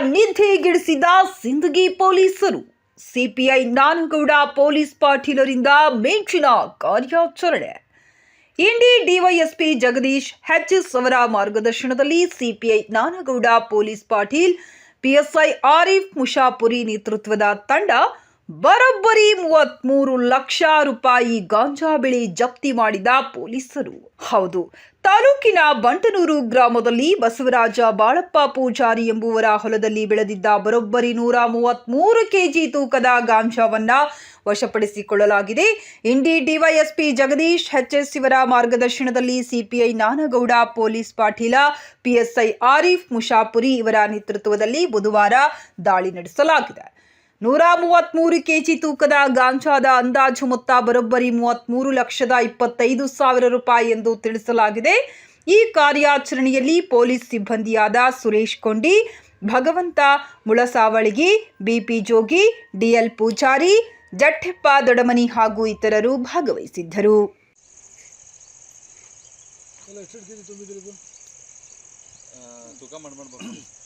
ನಿದ್ದೆಗೆಡಿಸಿದ ಸಿಂದಗಿ ಪೊಲೀಸರು. CPI Nanagouda police ಪಾಟೀಲರಿಂದ ಮಿಂಚಿನ ಕಾರ್ಯಾಚರಣೆ. ಇಂಡಿ ಡಿವೈಎಸ್ಪಿ ಜಗದೀಶ್ ಹೆಚ್ಎಸ್ ಅವರ ಮಾರ್ಗದರ್ಶನದಲ್ಲಿ CPI Nanagouda police Patil, PSI Arif Mushapuri ನೇತೃತ್ವದ ತಂಡ ಬರೋಬ್ಬರಿ ಮೂವತ್ಮೂರು ಲಕ್ಷ ರೂಪಾಯಿ ಗಾಂಜಾ ಬೆಳೆ ಜಪ್ತಿ ಮಾಡಿದ ಪೊಲೀಸರು. ಹೌದು, ತಾಲೂಕಿನ ಬಂಟನೂರು ಗ್ರಾಮದಲ್ಲಿ ಬಸವರಾಜ ಬಾಳಪ್ಪ ಪೂಜಾರಿ ಎಂಬುವರ ಹೊಲದಲ್ಲಿ ಬೆಳೆದಿದ್ದ ಬರೋಬ್ಬರಿ ನೂರ ಮೂವತ್ಮೂರು ಕೆಜಿ ತೂಕದ ಗಾಂಜಾವನ್ನ ವಶಪಡಿಸಿಕೊಳ್ಳಲಾಗಿದೆ. ಇಂಡಿ ಡಿವೈಎಸ್ಪಿ ಜಗದೀಶ್ ಎಚ್ಎಸ್ ಇವರ ಮಾರ್ಗದರ್ಶನದಲ್ಲಿ CPI Nanagouda, police Patil PSI Arif, Mushapuri ಇವರ ನೇತೃತ್ವದಲ್ಲಿ ಬುಧವಾರ ದಾಳಿ ನಡೆಸಲಾಗಿದೆ. ನೂರ ಮೂವತ್ಮೂರು ಕೆಜಿ ತೂಕದ ಗಾಂಜಾದ ಅಂದಾಜು ಮೊತ್ತ ಬರೋಬ್ಬರಿ ಮೂವತ್ತ್ಮೂರು ಲಕ್ಷದ ಇಪ್ಪತ್ತೈದು ಸಾವಿರ ರೂಪಾಯಿ ಎಂದು ತಿಳಿಸಲಾಗಿದೆ. ಈ ಕಾರ್ಯಾಚರಣೆಯಲ್ಲಿ police ಸಿಬ್ಬಂದಿಯಾದ Suresh Kondi Bhagavanta Mulasavalagi BP Jogi DL Pujari Jatteppa Dodamani ಹಾಗೂ ಇತರರು ಭಾಗವಹಿಸಿದ್ದರು. ತೂಕ ಮಾಡಿ ಮಾಡ್ಬೇಕು P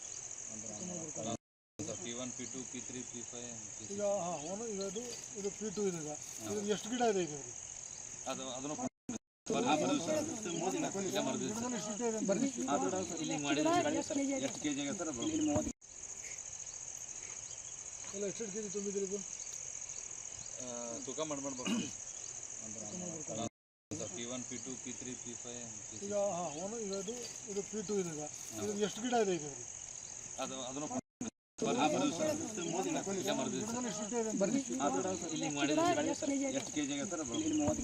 one P two P three P five ಈಗ ಹಾಂ ಅವನು ಈಗ ಇದು ಇದು ಪಿ ಟು ಇದೆ ಈಗ. ಇದು ಎಷ್ಟು ಗಿಡ ಇದೆ ಈಗ ಇದು? ಅದು ಅದನ್ನು ಗಿಡದಲ್ಲಿ ಎಷ್ಟು ಗಿಡ ಇದೆ ಅಂತ? ಇಲ್ಲಿ ಮಾಡಿದ್ರೆ ಎಷ್ಟು ಕೆ ಜಿ ಸರ್ ಎಲ್ಲ ಎಷ್ಟು ಕೆ ಜಿ ತುಂಬಿದ್ರಿ ಇದು ತೂಕ ಮಾಡಿ ಮಾಡ್ಬೇಕು P one P two P three P five ಈಗ ಹಾಂ ಈಗ ಇದು ಇದು ಪಿ ಟು ಇದೆ ಈಗ. ಇದು ಎಷ್ಟು ಗಿಡ ಇದೆ ಈಗ? ಅದು ಅದನ್ನು ಎಷ್ಟು ಕೆ ಜಿ